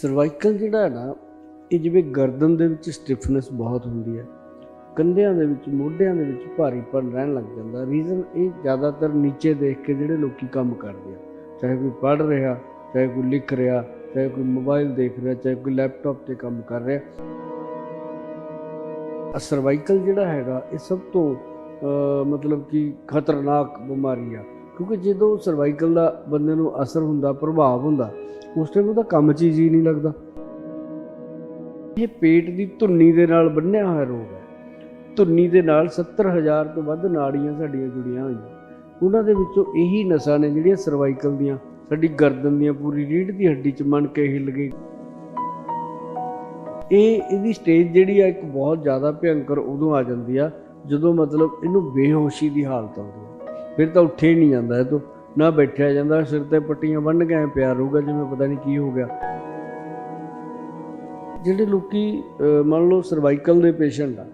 Cervical ਜਿਹੜਾ ਹੈ ਨਾ, ਇਹ ਜਿਵੇਂ ਗਰਦਨ ਦੇ ਵਿੱਚ ਸਟਿਫਨੈਸ ਬਹੁਤ ਹੁੰਦੀ ਹੈ। ਕੰਧਿਆਂ ਦੇ ਵਿੱਚ, ਮੋਢਿਆਂ ਦੇ ਵਿੱਚ ਭਾਰੀਪਨ ਰਹਿਣ ਲੱਗ ਜਾਂਦਾ। ਰੀਜ਼ਨ ਇਹ ਜ਼ਿਆਦਾਤਰ ਨੀਚੇ ਦੇਖ ਕੇ ਜਿਹੜੇ ਲੋਕੀ ਕੰਮ ਕਰਦੇ ਆ। ਚਾਹੇ ਕੋਈ ਪੜ੍ਹ ਰਿਹਾ, ਚਾਹੇ ਕੋਈ ਲਿਖ ਰਿਹਾ, ਚਾਹੇ ਕੋਈ ਮੋਬਾਈਲ ਦੇਖ ਰਿਹਾ, ਚਾਹੇ ਕੋਈ ਲੈਪਟਾਪ ਤੇ ਕੰਮ ਕਰ ਰਿਹਾ। ਸਰਵਾਈਕਲ ਜਿਹੜਾ ਹੈਗਾ, ਇਹ ਸਭ ਤੋਂ ਮਤਲਬ ਕਿ ਖਤਰਨਾਕ ਬਿਮਾਰੀ ਆ। ਕਿਉਂਕਿ ਜਦੋਂ ਸਰਵਾਈਕਲ ਦਾ ਬੰਦੇ ਨੂੰ ਅਸਰ ਹੁੰਦਾ, ਪ੍ਰਭਾਵ ਹੁੰਦਾ, ਉਸ ਟਾਈਮ ਉਹਦਾ ਕੰਮ 'ਚ ਹੀ ਜੀ ਨਹੀਂ ਲੱਗਦਾ। ਇਹ ਪੇਟ ਦੀ ਧੁੰਨੀ ਦੇ ਨਾਲ ਬੰਨਿਆ ਹੋਇਆ ਰੋਗ ਹੈ। ਧੁੰਨੀ ਦੇ ਨਾਲ 70000 ਤੋਂ ਵੱਧ ਨਾੜੀਆਂ ਸਾਡੀਆਂ ਜੁੜੀਆਂ ਹੋਈਆਂ। ਉਹਨਾਂ ਦੇ ਵਿੱਚੋਂ ਇਹੀ ਨਸਾਂ ਨੇ ਜਿਹੜੀਆਂ ਸਰਵਾਈਕਲ ਦੀਆਂ, ਸਾਡੀ ਗਰਦਨ ਦੀਆਂ ਪੂਰੀ ਰੀੜ੍ਹ ਦੀ ਹੱਡੀ 'ਚ ਮਣ ਕੇ ਹਿੱਲ ਗਈ। ਇਹ, ਇਹਦੀ ਸਟੇਜ ਜਿਹੜੀ ਆ, ਇੱਕ ਬਹੁਤ ਜ਼ਿਆਦਾ ਭਿਅੰਕਰ ਉਦੋਂ ਆ ਜਾਂਦੀ ਆ, ਜਦੋਂ ਮਤਲਬ ਇਹਨੂੰ ਬੇਹੋਸ਼ੀ ਦੀ ਹਾਲਤ ਆਉਂਦੀ ਹੈ ਫਿਰ ਤਾਂ ਉੱਠੇ ਹੀ ਨਹੀਂ ਜਾਂਦਾ ਇਹ ਤੋਂ, ਨਾ ਬੈਠਿਆ ਜਾਂਦਾ, ਸਿਰ ਤੇ ਪੱਟੀਆਂ ਬੰਨ ਕੇ ਐਂ ਪਿਆ ਰਹੂਗਾ ਜਿਵੇਂ ਪਤਾ ਨਹੀਂ ਕੀ ਹੋ ਗਿਆ। ਜਿਹੜੇ ਲੋਕੀ ਮੰਨ ਲਓ ਸਰਵਾਈਕਲ ਦੇ ਪੇਸ਼ੈਂਟ ਆ,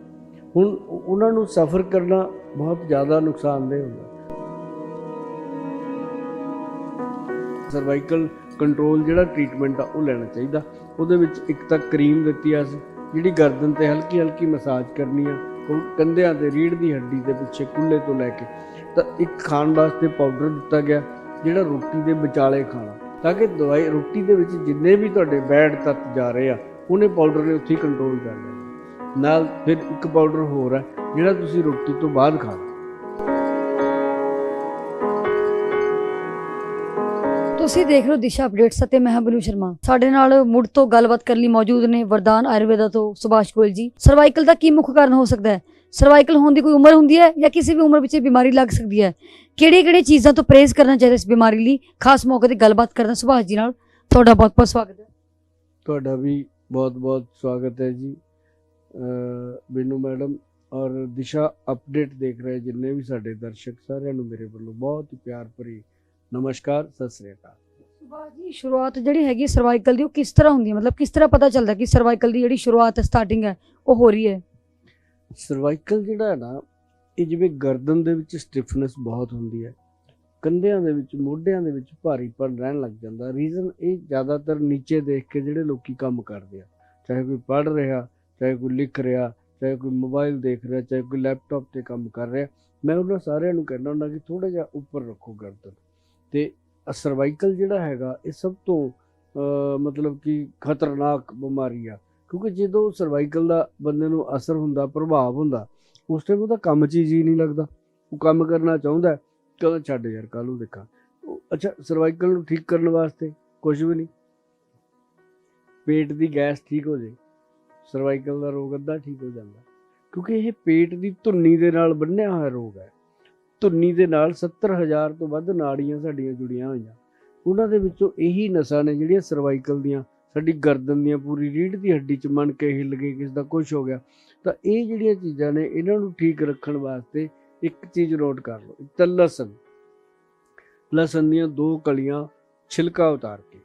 ਹੁਣ ਉਹਨਾਂ ਨੂੰ ਸਫਰ ਕਰਨਾ ਬਹੁਤ ਜ਼ਿਆਦਾ ਨੁਕਸਾਨਦੇਹ ਹੁੰਦਾ। ਸਰਵਾਈਕਲ ਕੰਟਰੋਲ ਜਿਹੜਾ ਟ੍ਰੀਟਮੈਂਟ ਆ, ਉਹ ਲੈਣਾ ਚਾਹੀਦਾ। ਉਹਦੇ ਵਿੱਚ ਇੱਕ ਤਾਂ ਕਰੀਮ ਦਿੱਤੀ ਆ ਜਿਹੜੀ ਗਰਦਨ ਤੇ ਹਲਕੀ ਹਲਕੀ ਮਸਾਜ ਕਰਨੀ ਆ ਕੋ- ਕੰਧਿਆਂ ਤੇ ਰੀੜ ਦੀ ਹੱਡੀ ਦੇ ਪਿੱਛੇ ਕੁੱਲੇ ਤੋਂ ਲੈ ਕੇ। ਤਾਂ ਇੱਕ ਖਾਣ ਵਾਸਤੇ ਪਾਊਡਰ ਦਿੱਤਾ ਗਿਆ, ਜਿਹੜਾ ਰੋਟੀ ਦੇ ਵਿਚਾਲੇ ਖਾਣਾ। ਤਾਂ ਕਿ ਦਵਾਈ, ਰੋਟੀ ਦੇ ਵਿੱਚ ਜਿੰਨੇ ਵੀ ਤੁਹਾਡੇ ਬੈਡ ਤੱਤ ਜਾ ਰਹੇ ਆ, ਉਹਨੇ ਪਾਊਡਰ ਨੇ ਉੱਥੇ ਕੰਟਰੋਲ ਕਰ ਲੈਣਾ। ਨਾਲ ਫਿਰ ਇੱਕ ਪਾਊਡਰ ਹੋਰ ਹੈ, ਜਿਹੜਾ ਤੁਸੀਂ ਰੋਟੀ ਤੋਂ ਬਾਅਦ ਖਾਣਾ। ਤੁਸੀਂ ਦੇਖ ਰਹੇ ਹੋ ਦਿਸ਼ਾ ਅਪਡੇਟਸ ਅਤੇ ਮੈਂ ਹਾਂ ਬਲੂ ਸ਼ਰਮਾ। ਸਾਡੇ ਨਾਲ ਮੁੜ ਤੋਂ ਗੱਲਬਾਤ ਕਰਨ ਲਈ ਮੌਜੂਦ ਨੇ ਵਰਦਾਨ ਆਯੁਰਵੇਦਾ ਤੋਂ ਸੁਭਾਸ਼ ਗੋਇਲ ਜੀ। ਸਰਵਾਈਕਲ ਦਾ ਕੀ ਮੁੱਖ ਕਾਰਨ ਹੋ ਸਕਦਾ ਹੈ? ਸਰਵਾਈਕਲ ਹੋਣ ਦੀ ਕੋਈ ਉਮਰ ਹੁੰਦੀ ਹੈ ਜਾਂ ਕਿਸੇ ਵੀ ਉਮਰ ਵਿੱਚ ਇਹ ਬਿਮਾਰੀ ਲੱਗ ਸਕਦੀ ਹੈ? ਕਿਹੜੇ ਕਿਹੜੇ ਚੀਜ਼ਾਂ ਤੋਂ ਪਰਹੇਜ਼ ਕਰਨਾ ਚਾਹੀਦਾ ਇਸ ਬਿਮਾਰੀ ਲਈ? ਖਾਸ ਮੌਕੇ ਤੇ ਗੱਲਬਾਤ ਕਰਦਾ ਸੁਭਾਸ਼ ਜੀ ਨਾਲ। ਤੁਹਾਡਾ ਬਹੁਤ ਬਹੁਤ ਸਵਾਗਤ ਹੈ। ਤੁਹਾਡਾ ਵੀ ਬਹੁਤ-ਬਹੁਤ ਸਵਾਗਤ ਹੈ ਜੀ। ਅ ਮੈਡਮ ਔਰ ਦਿਸ਼ਾ ਅਪਡੇਟ ਦੇਖ ਰਹੇ ਜਿੰਨੇ ਵੀ ਸਾਡੇ ਦਰਸ਼ਕ ਸਾਰਿਆਂ ਨੂੰ ਮੇਰੇ ਵੱਲੋਂ ਬਹੁਤ ਪਿਆਰ ਭਰੀ ਨਮਸਕਾਰ ਸਤਿ ਸ੍ਰੀ ਅਕਾਲ। ਸੁਭਾਸ਼ ਜੀ ਸ਼ੁਰੂਆਤ ਜਿਹੜੀ ਹੈਗੀ ਸਰਵਾਈਕਲ ਦੀ ਉਹ ਕਿਸ ਤਰ੍ਹਾਂ ਹੁੰਦੀ ਹੈ? ਮਤਲਬ ਕਿਸ ਤਰ੍ਹਾਂ ਪਤਾ ਚੱਲਦਾ ਕਿ ਸਰਵਾਈਕਲ ਦੀ ਜਿਹੜੀ ਸ਼ੁਰੂਆਤ ਹੈ ਸਟਾਰਟਿੰਗ ਹੈ ਉਹ ਹੋ ਰਹੀ ਹੈ? ਸਰਵਾਈਕਲ ਜਿਹੜਾ ਹੈ ਨਾ ਇਹ ਜਿਵੇਂ ਗਰਦਨ ਦੇ ਵਿੱਚ ਸਟਿਫਨੈਸ ਬਹੁਤ ਹੁੰਦੀ ਹੈ ਕੰਧਿਆਂ ਦੇ ਵਿੱਚ ਮੋਢਿਆਂ ਦੇ ਵਿੱਚ ਭਾਰੀਪਨ ਰਹਿਣ ਲੱਗ ਜਾਂਦਾ। ਰੀਜ਼ਨ ਇਹ ਜ਼ਿਆਦਾਤਰ ਨੀਚੇ ਦੇਖ ਕੇ ਜਿਹੜੇ ਲੋਕੀ ਕੰਮ ਕਰਦੇ ਆ। ਚਾਹੇ ਕੋਈ ਪੜ੍ਹ ਰਿਹਾ ਚਾਹੇ ਕੋਈ ਲਿਖ ਰਿਹਾ ਚਾਹੇ ਕੋਈ ਮੋਬਾਈਲ ਦੇਖ ਰਿਹਾ ਚਾਹੇ ਕੋਈ ਲੈਪਟਾਪ ਤੇ ਕੰਮ ਕਰ ਰਿਹਾ। ਮੈਂ ਉਹਨਾਂ ਸਾਰਿਆਂ ਨੂੰ ਕਹਿੰਦਾ ਹੁੰਦਾ ਕਿ ਥੋੜਾ ਜਿਹਾ ਉੱਪਰ ਰੱਖੋ ਗਰਦਨ। ਤੇ ਸਰਵਾਈਕਲ ਜਿਹੜਾ ਹੈਗਾ, ਇਹ ਸਭ ਤੋਂ ਮਤਲਬ ਕਿ ਖਤਰਨਾਕ ਬਿਮਾਰੀ ਆ। ਕਿਉਂਕਿ ਜਦੋਂ ਸਰਵਾਈਕਲ ਦਾ ਬੰਦੇ ਨੂੰ ਅਸਰ ਹੁੰਦਾ, ਪ੍ਰਭਾਵ ਹੁੰਦਾ, ਉਸ ਟਾਈਮ ਉਹਦਾ ਕੰਮ 'ਚ ਹੀ ਜੀ ਨਹੀਂ ਲੱਗਦਾ। ਉਹ ਕੰਮ ਕਰਨਾ ਚਾਹੁੰਦਾ ਕਹਿੰਦਾ ਛੱਡ ਯਾਰ ਕੱਲ ਨੂੰ ਦੇਖਾਂ। ਉਹ- ਅੱਛਾ ਸਰਵਾਈਕਲ ਨੂੰ ਠੀਕ ਕਰਨ ਵਾਸਤੇ ਕੁਝ ਵੀ ਨਹੀਂ। ਪੇਟ ਦੀ ਗੈਸ ਠੀਕ ਹੋ ਜੇ ਸਰਵਾਈਕਲ ਦਾ ਰੋਗ ਅੱਧਾ ਠੀਕ ਹੋ ਜਾਂਦਾ। ਕਿਉਂਕਿ ਇਹ ਪੇਟ ਦੀ ਧੁੰਨੀ ਦੇ ਨਾਲ ਬੰਨਿਆ ਹੋਇਆ ਰੋਗ ਹੈ। ਧੁੰਨੀ ਦੇ ਨਾਲ 70000 ਤੋਂ ਵੱਧ ਨਾੜੀਆਂ ਸਾਡੀਆਂ ਜੁੜੀਆਂ ਹੋਈਆਂ। ਉਹਨਾਂ ਦੇ ਵਿੱਚੋਂ ਇਹੀ ਨਸਾਂ ਨੇ ਜਿਹੜੀਆਂ ਸਰਵਾਈਕਲ ਦੀਆਂ, ਸਾਡੀ ਗਰਦਨ ਦੀਆਂ, ਪੂਰੀ ਰੀੜ ਦੀ ਹੱਡੀ 'ਚ ਮਨ ਕੇ ਹਿੱਲ ਗਈ ਕਿਸ ਦਾ ਕੁਝ ਹੋ ਗਿਆ। ਤਾਂ ਇਹ ਜਿਹੜੀਆਂ ਚੀਜ਼ਾਂ ਨੇ, ਇਹਨਾਂ ਨੂੰ ਠੀਕ ਰੱਖਣ ਵਾਸਤੇ ਇੱਕ ਚੀਜ਼ ਨੋਟ ਕਰ ਲਓ, ਇੱਕ ਲਸਣ। ਲਸਣ ਦੀਆਂ ਦੋ ਕਲੀਆਂ ਛਿਲਕਾ ਉਤਾਰ ਕੇ,